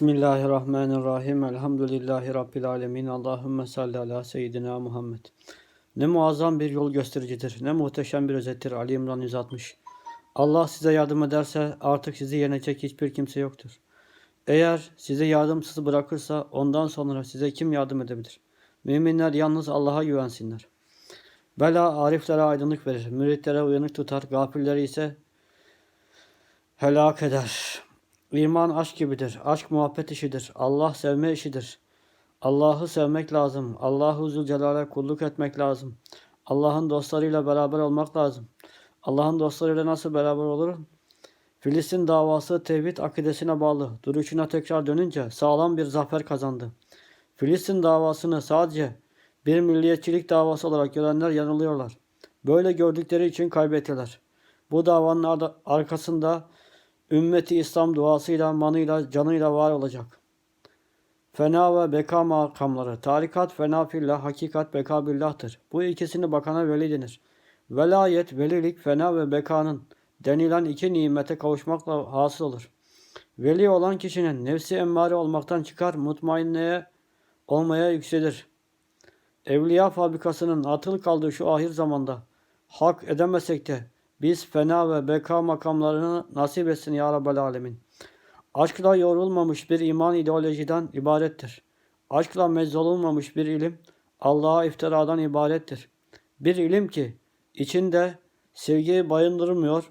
Bismillahirrahmanirrahim. Elhamdülillahi Rabbil alemin. Allahümme salli ala seyyidina Muhammed. Ne muazzam bir yol göstericidir. Ne muhteşem bir özettir. Ali İmran 160. Allah size yardım ederse artık sizi yenecek hiçbir kimse yoktur. Eğer sizi yardımsız bırakırsa ondan sonra size kim yardım edebilir? Müminler yalnız Allah'a güvensinler. Bela ariflere aydınlık verir. Müritlere uyanık tutar. Gafilleri ise helak eder. İman aşk gibidir. Aşk muhabbet işidir. Allah sevme işidir. Allah'ı sevmek lazım. Allahu Zülcelal'e kulluk etmek lazım. Allah'ın dostlarıyla beraber olmak lazım. Allah'ın dostlarıyla nasıl beraber olur? Filistin davası tevhid akidesine bağlı. Duruşuna tekrar dönünce sağlam bir zafer kazandı. Filistin davasını sadece bir milliyetçilik davası olarak görenler yanılıyorlar. Böyle gördükleri için kaybettiler. Bu davanın arkasında ümmeti İslam duasıyla, manıyla, canıyla var olacak. Fena ve beka makamları. Tarikat fena fillah, hakikat beka billah'tır. Bu ikisini bakana veli denir. Velayet, velilik, fena ve bekanın denilen iki nimete kavuşmakla hasıl olur. Veli olan kişinin nefsi emmare olmaktan çıkar, mutmainneye olmaya yükselir. Evliya fabrikasının atıl kaldığı şu ahir zamanda hak edemesek de biz fena ve beka makamlarını nasip etsin ya Rabbel Alemin. Aşkla yorulmamış bir iman ideolojiden ibarettir. Aşkla mezzolunmamış bir ilim Allah'a iftiradan ibarettir. Bir ilim ki içinde sevgiyi bayındırmıyor.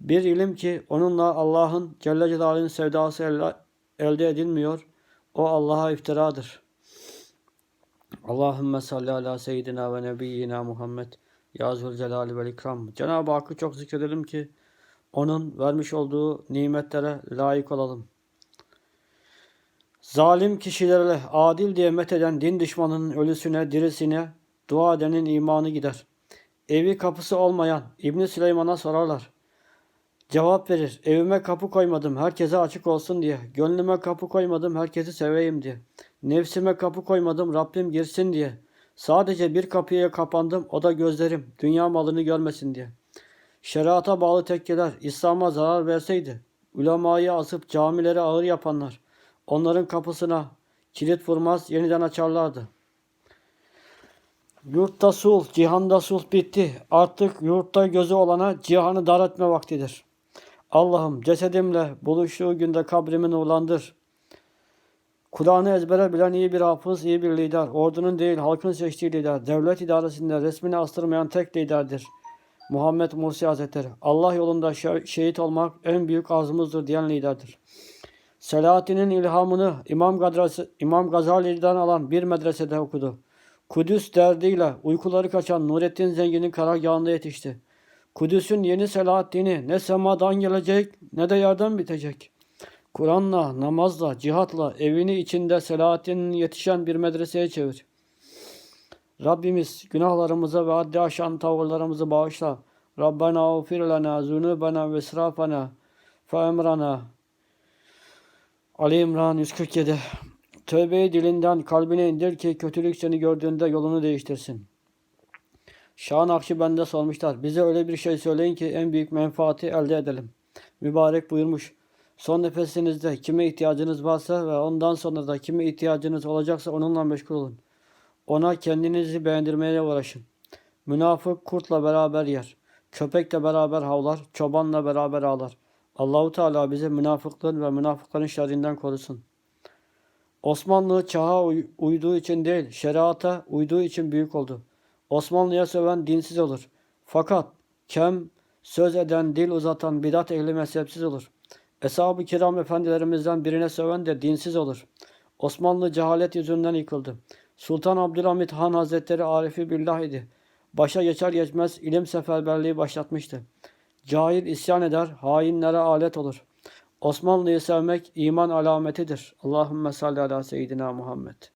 Bir ilim ki onunla Allah'ın Celle Celaluhu'nun sevdası elde edilmiyor. O Allah'a iftiradır. Allahümme salli ala seyyidina ve nebiyyina Muhammed. Ya Zülcelali vel İkram. Cenab-ı Hakk'ı çok zikredelim ki onun vermiş olduğu nimetlere layık olalım. Zalim kişilerle adil diye metheden din düşmanının ölüsüne, dirisine dua edenin imanı gider. Evi kapısı olmayan İbn Süleyman'a sorarlar. Cevap verir. Evime kapı koymadım herkese açık olsun diye. Gönlüme kapı koymadım herkesi seveyim diye. Nefsime kapı koymadım Rabbim girsin diye. Sadece bir kapıya kapandım o da gözlerim dünya malını görmesin diye. Şeriata bağlı tekkeler İslam'a zarar verseydi ulemayı asıp camileri ağır yapanlar onların kapısına kilit vurmaz yeniden açarlardı. Yurtta sulh, cihanda sulh bitti. Artık yurtta gözü olana cihanı dar etme vaktidir. Allah'ım cesedimle buluştuğu günde kabrimi nurlandır. Kur'an'ı ezbere bilen iyi bir hafız, iyi bir lider. Ordunun değil halkın seçtiği lider. Devlet idaresinde resmini astırmayan tek liderdir. Muhammed Musi Hazretleri. Allah yolunda şehit olmak en büyük arzumuzdur diyen liderdir. Selahattin'in ilhamını İmam, Gadrası, İmam Gazali'den alan bir medresede okudu. Kudüs derdiyle uykuları kaçan Nurettin Zengin'in karargahında yetişti. Kudüs'ün yeni Selahaddin'i ne semadan gelecek ne de yerden bitecek.'' Kur'an'la, namazla, cihatla evini içinde Selahaddin'in yetişen bir medreseye çevir. Rabbimiz günahlarımıza ve adli aşan tavırlarımızı bağışla. Rabbena ufir lana zunubana ve israfana fe emrana. Ali İmran 147 Tövbeyi dilinden kalbine indir ki kötülük seni gördüğünde yolunu değiştirsin. Şah Nakşibend'e sormuşlar. Bize öyle bir şey söyleyin ki en büyük menfaati elde edelim. Mübarek buyurmuş. Son nefesinizde kime ihtiyacınız varsa ve ondan sonra da kime ihtiyacınız olacaksa onunla meşgul olun. Ona kendinizi beğendirmeye uğraşın. Münafık kurtla beraber yer. Köpekle beraber havlar, çobanla beraber ağlar. Allahu Teala bize münafıklığın ve münafıkların şerrinden korusun. Osmanlı çağa uyduğu için değil, şeriata uyduğu için büyük oldu. Osmanlı'ya söven dinsiz olur. Fakat kem, söz eden, dil uzatan bidat ehli mezhepsiz olur. Eshab-ı kiram efendilerimizden birine söven de dinsiz olur. Osmanlı cehalet yüzünden yıkıldı. Sultan Abdülhamit Han Hazretleri Arifi Billah idi. Başa geçer geçmez ilim seferberliği başlatmıştı. Cahil isyan eder, hainlere alet olur. Osmanlı'yı sevmek iman alametidir. Allahümme salli ala seyyidina Muhammed.